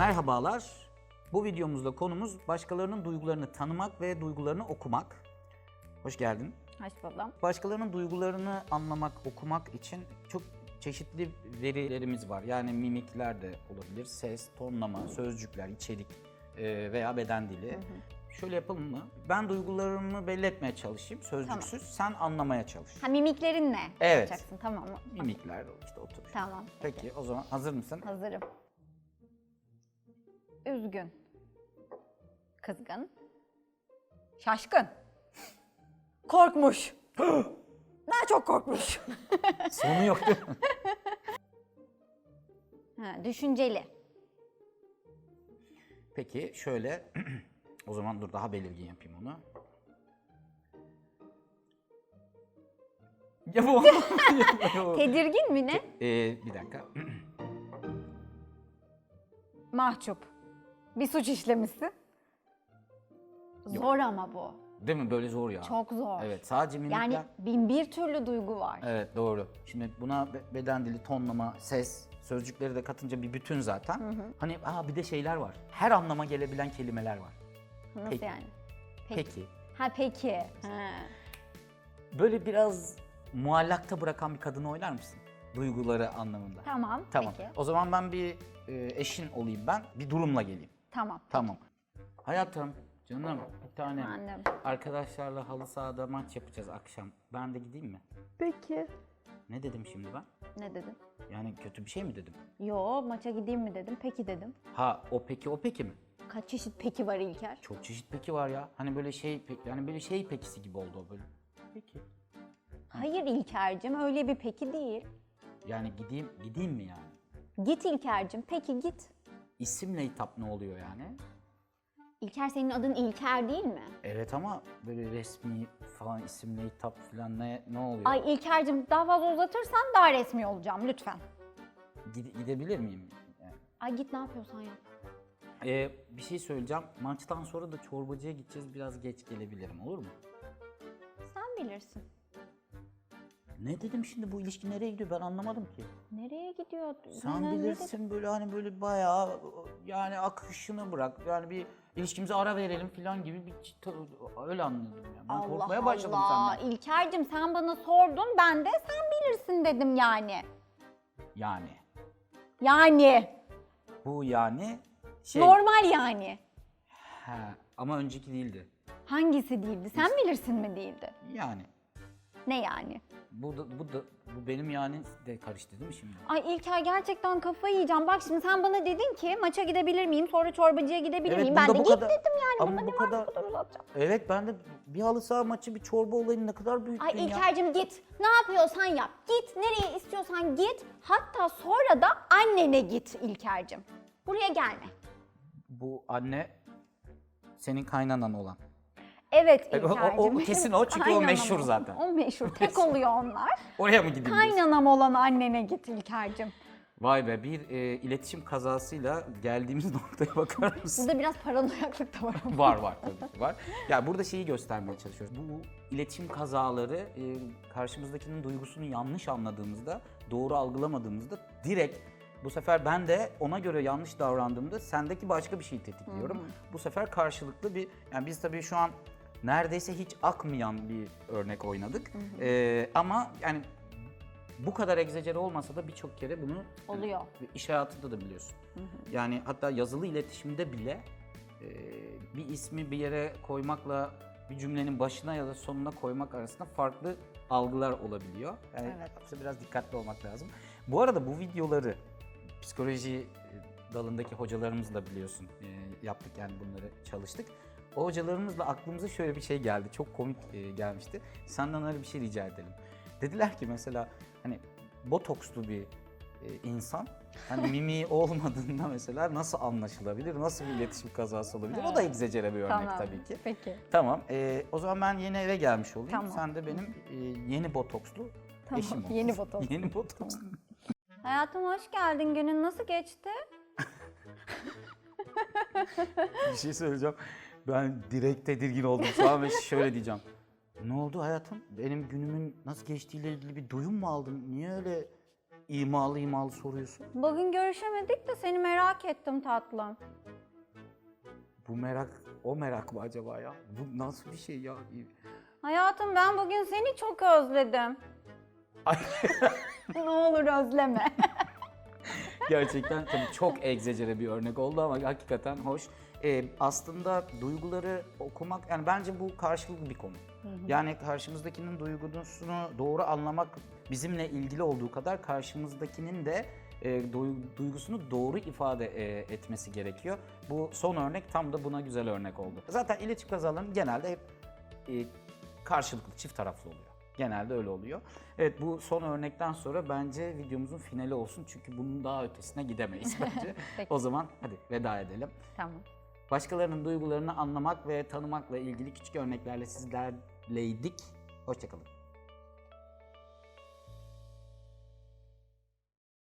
Merhabalar. Bu videomuzda konumuz başkalarının duygularını tanımak ve duygularını okumak. Hoş geldin. Hoş buldum. Başkalarının duygularını anlamak, okumak için çok çeşitli verilerimiz var. Yani mimikler de olabilir, ses, tonlama, sözcükler, içerik e, veya beden dili. Şöyle yapalım mı? Ben duygularımı belli etmeye çalışayım, sözcüksüz. Sen anlamaya çalış. Ha mimiklerin ne? Evet. Yapacaksın tamam mı? Mimikler, işte otur. Tamam. Peki o zaman hazır mısın? Hazırım. Üzgün. Kızgın. Şaşkın. Korkmuş. Daha çok korkmuş. Sonu yok değil mi? Ha, düşünceli. Peki şöyle, o zaman dur daha belirgin yapayım onu. Ya bu Ya bu- Tedirgin mi ne? Ee, bir dakika. Mahcup. Bir suç işlemişsin. Zor ama bu. Değil mi? Böyle zor ya. Çok zor. Evet, sadece mimikler. Yani bin bir türlü duygu var. Evet, doğru. Şimdi buna be- beden dili, tonlama, ses, sözcükleri de katınca bir bütün zaten. Hani aa bir de şeyler var. Her anlama gelebilen kelimeler var. Nasıl Peki. yani? Peki. Ha peki. Ha. Böyle biraz muallakta bırakan bir kadını oynar mısın? Duyguları anlamında. Tamam. Tamam. Peki. O zaman ben bir e, eşin olayım ben. Bir durumla geleyim. Tamam. Tamam. Hayatım, canım bir tane Anladım. arkadaşlarla halı sahada maç yapacağız akşam. Ben de gideyim mi? Peki. Ne dedim şimdi ben? Ne dedin? Yani kötü bir şey mi dedim? Yo maça gideyim mi dedim. Peki dedim. Ha o peki o peki mi? Kaç çeşit peki var İlker? Çok çeşit peki var ya. Hani böyle şey pe- yani böyle şey pekisi gibi oldu o böyle. Peki. Hayır İlker'cim öyle bir peki değil. Yani gideyim gideyim mi yani? Git İlker'cim peki git. İsimle hitap ne oluyor yani? İlker senin adın İlker değil mi? Evet ama böyle resmi falan isimle hitap falan ne ne oluyor? Ay İlker'cim daha fazla uzatırsan daha resmi olacağım lütfen. Gide- gidebilir miyim? Yani? Ay git ne yapıyorsan yap. Ee, bir şey söyleyeceğim. Maçtan sonra da çorbacıya gideceğiz. Biraz geç gelebilirim. Olur mu? Sen bilirsin. Ne dedim şimdi bu ilişki nereye gidiyor ben anlamadım ki. Nereye gidiyor? Sen bilirsin böyle hani böyle bayağı yani akışını bırak. Yani bir ilişkimize ara verelim falan gibi bir öyle anladım ya. Ben Allah korkmaya başladım Allah. senden. İlker'cim sen bana sordun ben de sen bilirsin dedim yani. Yani Yani. bu yani şey. Normal yani. He, ama önceki değildi. Hangisi değildi? Sen bilirsin mi değildi? Yani Ne yani? bu da, bu da bu benim yani de karıştı değil mi şimdi? Ay İlker gerçekten kafayı yiyeceğim. Bak şimdi sen bana dedin ki maça gidebilir miyim? Sonra çorbacıya gidebilir Evet, miyim? Ben bunda de bu git kadar- dedim yani. Ama Bunda bu ne kadar- bu kadar uzatacağım. Evet ben de bir halı saha maçı bir çorba olayını ne kadar büyüttün Ay ya. İlker'cim git. Ne yapıyorsan yap. Git. Nereye istiyorsan git. Hatta sonra da annene git İlker'cim. Buraya gelme. Bu anne senin kaynanan olan. Evet E, o- o- İlker'cim. o kesin o çünkü o Kaynanam meşhur zaten. O meşhur. Tek oluyor onlar. Oraya mı gideyim diyorsun? Kaynanam olan annene git İlker'cim. Vay be bir e, iletişim kazasıyla geldiğimiz noktaya bakar mısın? Burada biraz paranoyaklık da var. ama. var var tabii ki var. Ya burada şeyi göstermeye çalışıyoruz. Bu iletişim kazaları e, karşımızdakinin duygusunu yanlış anladığımızda, doğru algılamadığımızda direkt bu sefer ben de ona göre yanlış davrandığımda sendeki başka bir şeyi tetikliyorum. Bu sefer karşılıklı bir yani biz tabii şu an neredeyse hiç akmayan bir örnek oynadık. E, ama yani bu kadar egzecere olmasa da birçok kere bunu Oluyor. iş hayatında da biliyorsun. Yani hatta yazılı iletişimde bile e, bir ismi bir yere koymakla bir cümlenin başına ya da sonuna koymak arasında farklı algılar olabiliyor. Yani Evet. biraz dikkatli olmak lazım. Bu arada bu videoları psikoloji dalındaki hocalarımızla biliyorsun e, yaptık yani bunları çalıştık. O hocalarımızla aklımıza şöyle bir şey geldi. Çok komik e, gelmişti. Senden öyle bir şey rica edelim. Dediler ki mesela hani botokslu bir e, insan hani mimiği olmadığında mesela nasıl anlaşılabilir? Nasıl bir iletişim kazası olabilir? O da Evet. egzecere bir örnek tabii ki. Peki. Tamam. e, o zaman ben yeni eve gelmiş olayım. Tamam. Sen de benim e, yeni botokslu Tamam, eşim ol. yeni botokslu. yeni botokslu. Hayatım hoş geldin. Günün nasıl geçti? bir şey söyleyeceğim. Ben direkt tedirgin oldum şu an ve şöyle diyeceğim. Ne oldu hayatım? Benim günümün nasıl geçtiğiyle ilgili bir duyum mu aldın? Niye öyle imalı imalı soruyorsun? Bugün görüşemedik de seni merak ettim tatlım. Bu merak, o merak mı acaba ya? Bu nasıl bir şey ya? Hayatım ben bugün seni çok özledim. Ay, ne olur özleme. Gerçekten tabii çok egzecere bir örnek oldu ama hakikaten hoş. Ee, aslında duyguları okumak, yani bence bu karşılıklı bir konu. Yani karşımızdakinin duygusunu doğru anlamak bizimle ilgili olduğu kadar karşımızdakinin de e, duy- duygusunu doğru ifade e, etmesi gerekiyor. Bu son örnek tam da buna güzel örnek oldu. Zaten iletişim kazalarının genelde hep e, karşılıklı, çift taraflı oluyor. Genelde öyle oluyor. Evet bu son örnekten sonra bence videomuzun finali olsun çünkü bunun daha ötesine gidemeyiz bence. O zaman hadi veda edelim. tamam. Başkalarının duygularını anlamak ve tanımakla ilgili küçük örneklerle sizlerleydik. Hoşçakalın.